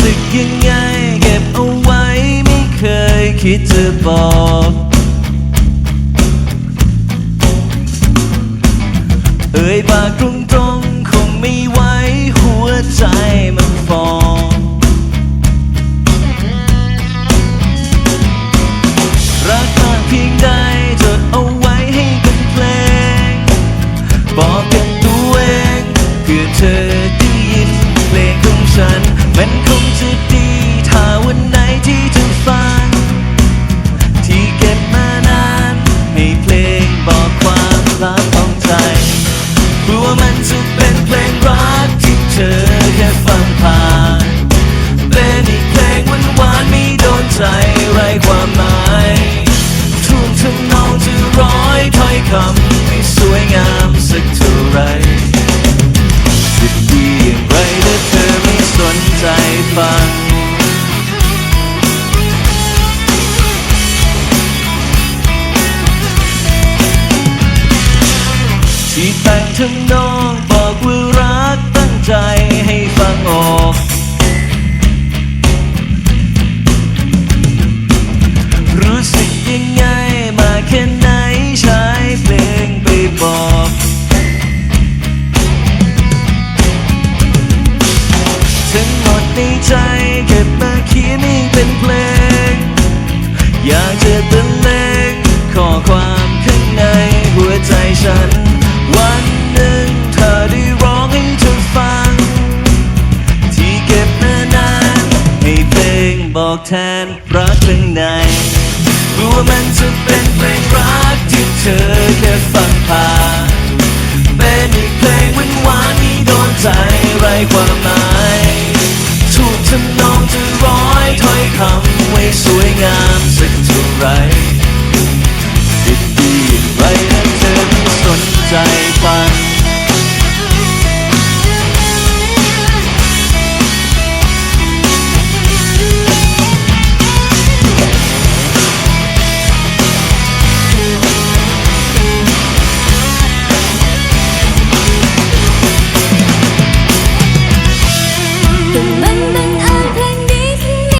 สึกยังไง เก็บเอาไว้ไม่เคยคิดจะบอกเอ่ยปากตรงๆคงไม่ไหวหัวใจมันฟองรักมากเพียงใดจดเอาไว้ให้เป็นเพลง บอกกับตัวเองเพื่อเธอ คำไม่สวยงามสักเท่าไรจะดีอย่างไรถ้าเธอไม่สนใจฟังที่แต่งทำนองบอกว่ารักตั้งใจให้ฟังออก ในใจเก็บมาเขียนให้เป็นเพลง อยากจะบรรเลงข้อความข้างในหัวใจฉัน วันหนึ่งเธอได้ร้องให้เธอฟัง ที่เก็บมานานให้เพลงบอกแทนรักข้างในกลัวมันจะเป็นเพลงรักที่เธอแค่ฟังผ่านเป็นอีกเพลงหวานหวานๆที่โดนใจไรความหมาย วยงามสักเท่าไร